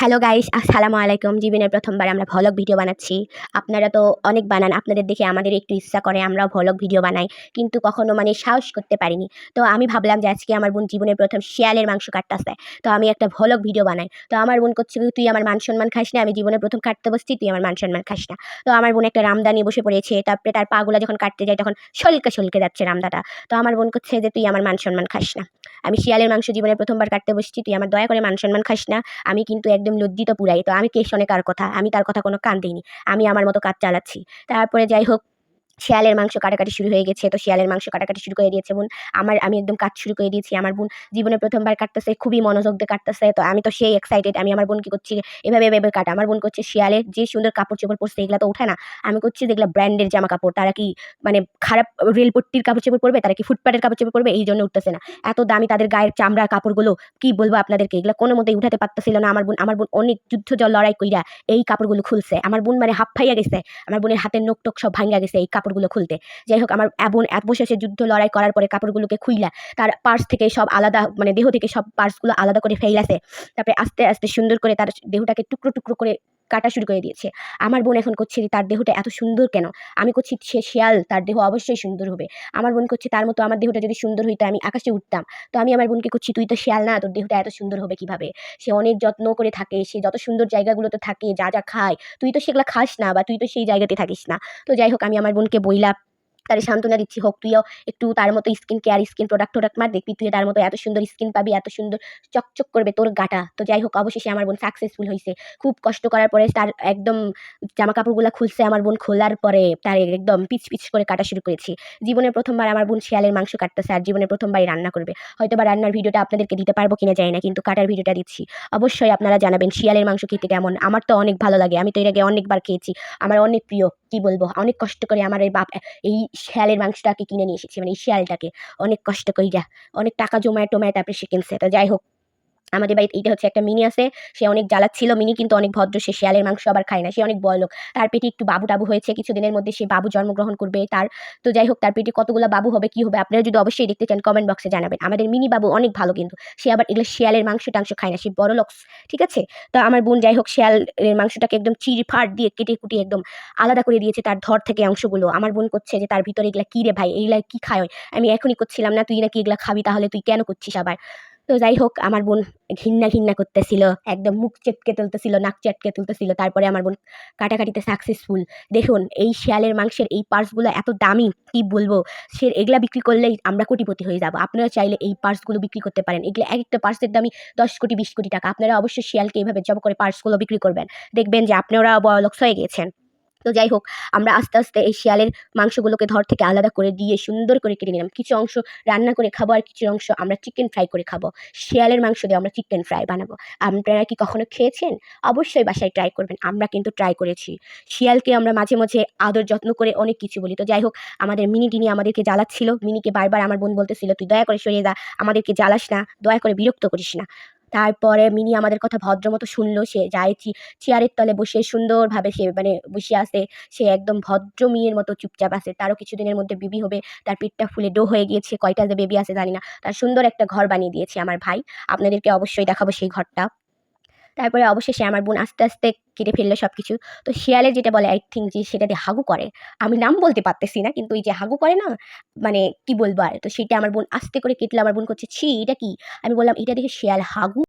Hello guys আসসালামু আলাইকুম জীবনের প্রথমবার আমরা ভলগ ভিডিও বানাচ্ছি। আপনারা তো অনেক বানান। আপনাদের দেখে আমাদের একটু ইচ্ছা করে আমরাও ভলগ ভিডিও বানাই। কিন্তু কখনো মানে সাহস করতে পারিনি। তো আমি ভাবলাম যে আজকে আমার বোন জীবনের প্রথম শিয়ালের মাংস কাটতে কাটতেছে। তো আমি একটা ভলগ ভিডিও বানাই। তো আমার বোন করছে তুই আমার মান সম্মান খাস না। আমি জীবনের প্রথম কাটতে বসছি। তুই আমার মান সম্মান খাস না। তো আমার বোন একটা রামদানি বসে পড়েছে। তারপরে তার পাগুলা যখন কাটতে যায়, তখন সলকে সলকে যাচ্ছে রামদাটা। তো আমার বোন করছে যে, তুই আমার মান সম্মান খাস না। আমি শিয়ালের মাংস জীবনের প্রথমবার কাটতে বসছি। তুই আমার দয়া করে মান সম্মান খাস না। আমি কিন্তু একদম লজ্জিত পুরাই। তো আমি কে শোনে কার কথা? আমি তার কথা কোনো কান দিইনি। আমি আমার মতো কাজ চালাচ্ছি। তারপরে যাই হোক শিয়ালের মাংস কাটাকাটি শুরু হয়ে গেছে। তো শিয়ালের মাংস কাটাকাটি শুরু করে দিয়েছে বোন। আমার, আমি একদম কাজ শুরু করে দিয়েছি। আমার বোন জীবনে প্রথমবার কাটতেছে, খুবই মনোযোগ দিয়ে কাটতেছে। তো আমি তো সেই এক্সাইটেড আমি আমার বোন কি করছি এভাবে এভাবে কাটা। আমার বোন করছে শিয়ালের যে সুন্দর কাপড় চোপড় পরছে, এগুলো তো ওঠে না। আমি করছি যেগুলো ব্র্যান্ডের জামা কাপড়। তারা কি মানে খারাপ রেলপট্টির কাপড় চোপড় পরবে? তারা কি ফুটপাটের কাপড় চোপড় পরবে? এই জন্য উঠতেছে না। এত দামি তাদের গায়ের চামড়ার কাপড়গুলো, কি বলব আপনাদেরকে? এগুলো কোনো মতেই উঠাতে পারতেছিল না আমার বোন। আমার বোন অনেক যুদ্ধ জল লড়াই কইরা এই কাপড়গুলো খুলছে। আমার বোন মানে হাফ ফাইয়া গেছে। আমার বোনের হাতের নোক টোক সব ভাঙ্গা গেছে এই কাপড়গুলো খুলতে। যাই হোক, আমার বোন বসে যুদ্ধ লড়াই করার পরে কাপড়গুলোকে খুইলা, তার পার্স থেকে সব আলাদা মানে দেহ থেকে সব পার্সগুলো আলাদা করে ফেলাছে তারপরে আস্তে আস্তে সুন্দর করে তার দেহটাকে টুকরো টুকরো করে কাটা শুরু করে দিয়েছে। আমার বোন এখন করছে তার দেহটা এত সুন্দর কেন? আমি করছি সে শিয়াল, তার দেহ অবশ্যই সুন্দর হবে। আমার বোন করছে তার মতো আমার দেহটা যদি সুন্দর হইতো, আমি আকাশে উঠতাম। তো আমি আমার বোনকে করছি, তুই তো শিয়াল না, তোর দেহটা এত সুন্দর হবে কীভাবে? সে অনেক যত্ন করে থাকে, সে যত সুন্দর জায়গাগুলোতে থাকে, যা যা খায়, তুই তো সেগুলো খাস না বা তুই তো সেই জায়গাতে থাকিস না। তো যাই হোক, আমি আমার বোনকে বইলা তারে সান্ত্বনা দিচ্ছি, হোক তুইও একটু তার মতো স্কিন কেয়ার স্কিন প্রোডাক্ট টোডাক্ট মার, দেখবি তুই তার মতো এত সুন্দর স্কিন পাবি, এত সুন্দর চকচক করবে তোর গাটা। তো যাই হোক, অবশেষে আমার বোন সাকসেসফুল হয়েছে খুব কষ্ট করার পরে তার একদম জামা কাপড়গুলো খুলছে আমার বোন, খোলার পরে তার একদম পিচ পিচ করে কাটা শুরু করেছি। জীবনের প্রথমবার আমার বোন শিয়ালের মাংস কাটতেছে আর জীবনের প্রথমবারই রান্না করবে। হয়তো বা রান্নার ভিডিওটা আপনাদেরকে দিতে পারব কিনা যায় না, কিন্তু কাটার ভিডিওটা দিচ্ছি। অবশ্যই আপনারা জানাবেন শিয়ালের মাংস খেতে কেমন। আমার তো অনেক ভালো লাগে, আমি তো এর আগে অনেকবার খেয়েছি। আমার অনেক প্রিয়। কি বলব, অনেক কষ্ট করে আমার এই বাপ, এই শিয়ালের মাংসটাকে কিনে নিয়ে এসেছি মানে এই শিয়ালটাকে। অনেক কষ্ট করে যা অনেক টাকা জমায় টমায় তারপরে সে কিনছে। তো যাই হোক আমাদের বাড়িতে এইটা হচ্ছে একটা মিনি আছে, সে অনেক জ্বালাচ্ছিল। মিনি কিন্তু অনেক ভদ্র, সে শিয়ালের মাংস আবার খায় না, সে অনেক বড় লোক তার পেটে একটু বাবু টাবু হয়েছে, কিছুদিনের মধ্যে সে বাবু জন্মগ্রহণ করবে তার। তো যাই হোক, তার পেটে কতগুলো বাবু হবে, কি হবে, আপনারা যদি অবশ্যই দেখতে চান কমেন্ট বক্সে জানাবেন। আমাদের মিনি বাবু অনেক ভালো কিন্তু, সে আবার এগুলো শিয়ালের মাংস টাংস খায় না, সে বড় লোক ঠিক আছে? তো আমার বোন যাই হোক, শিয়ালের মাংসটাকে একদম চিড়ি ফাট দিয়ে কেটে কুটি একদম আলাদা করে দিয়েছে তার ধর থেকে অংশগুলো। আমার বোন করছে যে, তার ভিতরে এগুলা কী রে ভাই? এইগুলা কি খায়? আমি এখনই করছিলাম না, তুই নাকি এগুলা খাবি তাহলে তুই কেন করছিস আবার? তো যাই হোক, আমার বোন ঘিন্না ঘিন্না করতেছিল, একদম মুখ চেটকে তুলতেছিল, নাক চেটকে তুলতেছিল, তারপরে আমার বোন কাটাকাটিতে সাকসেসফুল দেখুন, এই শিয়ালের মাংসের এই পার্সগুলো এত দামি, কি বলব? সে এগুলা বিক্রি করলেই আমরা কোটিপতি হয়ে যাব। আপনারা চাইলে এই পার্সগুলো বিক্রি করতে পারেন। এগুলো এক একটা পার্সের দামি দশ কোটি, বিশ কোটি টাকা। আপনারা অবশ্যই শিয়ালকে এইভাবে জব করে পার্সগুলো বিক্রি করবেন। দেখবেন যে আপনারা বড় লোক হয়ে গিয়েছেন তো যাই হোক, আমরা আস্তে আস্তে এই শিয়ালের মাংসগুলোকে ধর থেকে আলাদা করে দিয়ে সুন্দর করে কেটে নিলাম। কিছু অংশ রান্না করে খাব আর কিছু অংশ আমরা চিকেন ফ্রাই করে খাব। শিয়ালের মাংস দিয়ে আমরা চিকেন ফ্রাই বানাবো। আপনারা কি কখনো খেয়েছেন? অবশ্যই বাসায় ট্রাই করবেন, আমরা কিন্তু ট্রাই করেছি। শিয়ালকে আমরা মাঝে মাঝে আদর যত্ন করে অনেক কিছু বলি। তো যাই হোক, আমাদের মিনি টিনি আমাদেরকে জ্বালাচ্ছিল। মিনিকে বারবার আমার বোন বলতেছিল, তুই দয়া করে সরিয়ে যা আমাদেরকে জ্বালাস না, দয়া করে বিরক্ত করিস না। তারপরে মিনি আমাদের কথা ভদ্রমতো শুনলো, সে যায় চেয়ারের তলে বসে সুন্দরভাবে সে মানে বসে আছে, সে একদম ভদ্র মেয়ের মতো চুপচাপ আছে, তারও কিছুদিনের মধ্যে বিবি হবে, তার পেটটা ফুলে ডো হয়ে গিয়েছে, কয়টা যে বেবি আছে জানি না, তার সুন্দর একটা ঘর বানিয়ে দিয়েছে আমার ভাই, আপনাদেরকে অবশ্যই দেখাবো সেই ঘরটা। তারপরে অবশেষে আমার বোন আস্তে আস্তে কেটে ফেলল সব কিছু তো শিয়ালে যেটা বলে আই থিঙ্ক যে সেটা দিয়ে হাগু করে। আমি নাম বলতে পারতেছি না, কিন্তু ওই যে হাগু করে না মানে কি বলব আর, তো সেটা আমার বোন আস্তে করে কেটলে, আমার বোন করছে, ছি, এটা কি? আমি বললাম, এটা দেখে শিয়াল হাগু